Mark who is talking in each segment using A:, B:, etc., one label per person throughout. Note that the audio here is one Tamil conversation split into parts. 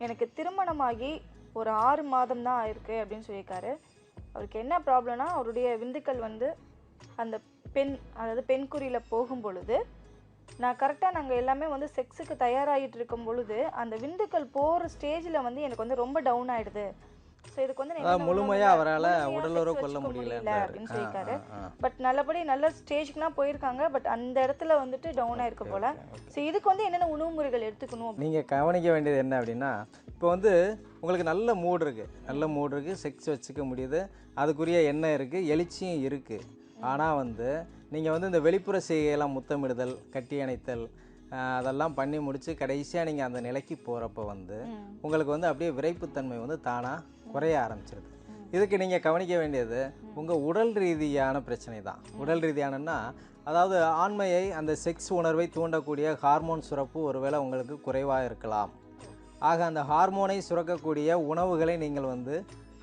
A: எனக்கு திருமணமாகி ஒரு ஆறு மாதம் தான் ஆயிருக்கு அப்படின்னு சொல்லியிருக்காரு. அவருக்கு என்ன ப்ராப்ளம்னா அவருடைய விந்துக்கள் வந்து அந்த பெண் அதாவது பெண்குறியில் போகும் பொழுது நான் கரெக்டாக நாங்கள் எல்லாமே வந்து செக்ஸுக்கு தயாராகிட்டு இருக்கும் பொழுது அந்த விந்துக்கள் போகிற ஸ்டேஜில் வந்து எனக்கு வந்து ரொம்ப டவுன் ஆகிடுது ஸோ இதுக்கு வந்து நான்
B: அதாவது
A: என்னென்ன
B: முழுமையா
A: உணவுகள்
B: அவரால உடலுறவு கொள்ள முடியலன்றாரு.
A: அப்படின்னு சொல்லியிருக்காரு. பட் நல்லபடி நல்ல ஸ்டேஜ்க்குனா போயிருக்காங்க. பட் அந்த இடத்துல வந்துட்டு டவுன் ஆயிருக்கு போல. ஸோ இதுக்கு வந்து என்னென்ன உணவு முறைகள் எடுத்துக்கணும்
B: நீங்கள் கவனிக்க வேண்டியது என்ன அப்படின்னா இப்போ வந்து உங்களுக்கு நல்ல மூடு இருக்குது நல்ல மூடு இருக்குது செக்ஸ் வச்சுக்க முடியுது. அதுக்குரிய எண்ணெய் இருக்குது எழுச்சியும் இருக்குது ஆனால் வந்து நீங்கள் வந்து இந்த வெளிப்புற செய்கையெல்லாம் முத்தமிடுதல் கட்டி அணைத்தல் அதெல்லாம் பண்ணி முடித்து கடைசியாக நீங்கள் அந்த நிலைக்கு போகிறப்ப வந்து உங்களுக்கு வந்து அப்படியே விரைப்புத்தன்மை வந்து தானாக குறைய ஆரம்பிச்சிருது. இதுக்கு நீங்கள் கவனிக்க வேண்டியது உங்கள் உடல் ரீதியான பிரச்சனை தான். உடல் ரீதியானன்னா அதாவது ஆண்மையை அந்த செக்ஸ் உணர்வை தூண்டக்கூடிய ஹார்மோன் சுரப்பு ஒருவேளை உங்களுக்கு குறைவாக இருக்கலாம். ஆக அந்த ஹார்மோனை சுரக்கக்கூடிய உணவுகளை நீங்கள் வந்து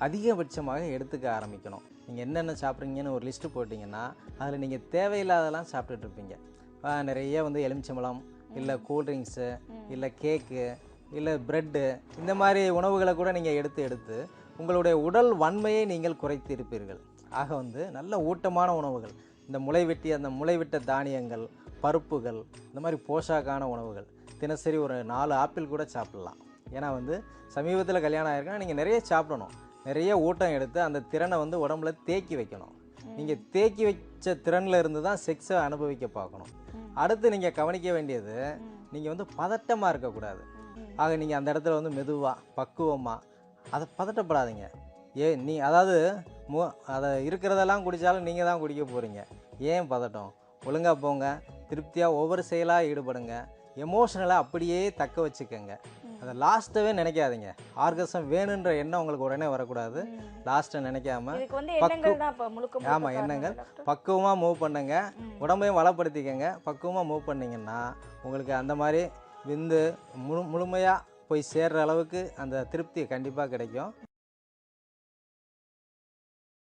B: அதிகபட்சமாக எடுத்துக்க ஆரம்பிக்கணும். நீங்கள் என்னென்ன சாப்பிட்றீங்கன்னு ஒரு லிஸ்ட்டு போட்டிங்கன்னா அதில் நீங்கள் தேவையில்லாதெல்லாம் சாப்பிட்டுட்டு இருப்பீங்க. நிறைய வந்து எலுமிச்சம்பழம் இல்லை கூல்ட்ரிங்க்ஸு இல்லை கேக்கு இல்லை ப்ரெட்டு இந்த மாதிரி உணவுகளை கூட நீங்கள் எடுத்து எடுத்து உங்களுடைய உடல் வன்மையை நீங்கள் குறைத்து இருப்பீர்கள். ஆக வந்து நல்ல ஊட்டமான உணவுகள் இந்த முளைவெட்டி அந்த முளைவிட்ட தானியங்கள் பருப்புகள் இந்த மாதிரி போஷாக்கான உணவுகள் தினசரி ஒரு நாலு ஆப்பிள் கூட சாப்பிடலாம். ஏன்னா வந்து சமீபத்தில் கல்யாணம் ஆயிருக்குன்னா நீங்கள் நிறைய சாப்பிடணும். நிறைய ஊட்டம் எடுத்து அந்த திறனை வந்து உடம்புல தேக்கி வைக்கணும். நீங்கள் தேக்கி வச்ச திறனில் இருந்து தான் செக்ஸை அனுபவிக்க பார்க்கணும். அடுத்து நீங்கள் கவனிக்க வேண்டியது நீங்கள் வந்து பதட்டமாக இருக்கக்கூடாது. ஆக நீங்கள் அந்த இடத்துல வந்து மெதுவாக பக்குவமாக அதை பதட்டப்படாதீங்க. ஏ நீ அதாவது மு அதை இருக்கிறதெல்லாம் குடித்தாலும் நீங்கள் தான் குடிக்க போகிறீங்க ஏன் பதட்டம்? ஒழுங்காக போங்க திருப்தியாக ஒவ்வொரு செயலாக ஈடுபடுங்க எமோஷனலாக அப்படியே தக்க வச்சுக்கோங்க. அதை லாஸ்ட்டவே நினைக்காதீங்க. ஆர்கசம் வேணுன்ற எண்ணம் உங்களுக்கு உடனே வரக்கூடாது. லாஸ்ட்டை நினைக்காம ஆமாம் எண்ணங்கள். பக்குவமாக மூவ் பண்ணுங்க. உடம்பையும் வளப்படுத்திக்கங்க. பக்குவமாக மூவ் பண்ணீங்கன்னா உங்களுக்கு அந்த மாதிரி விந்து முழு முழுமையாக போய் சேர்ற அளவுக்கு அந்த திருப்தி கண்டிப்பாக கிடைக்கும்.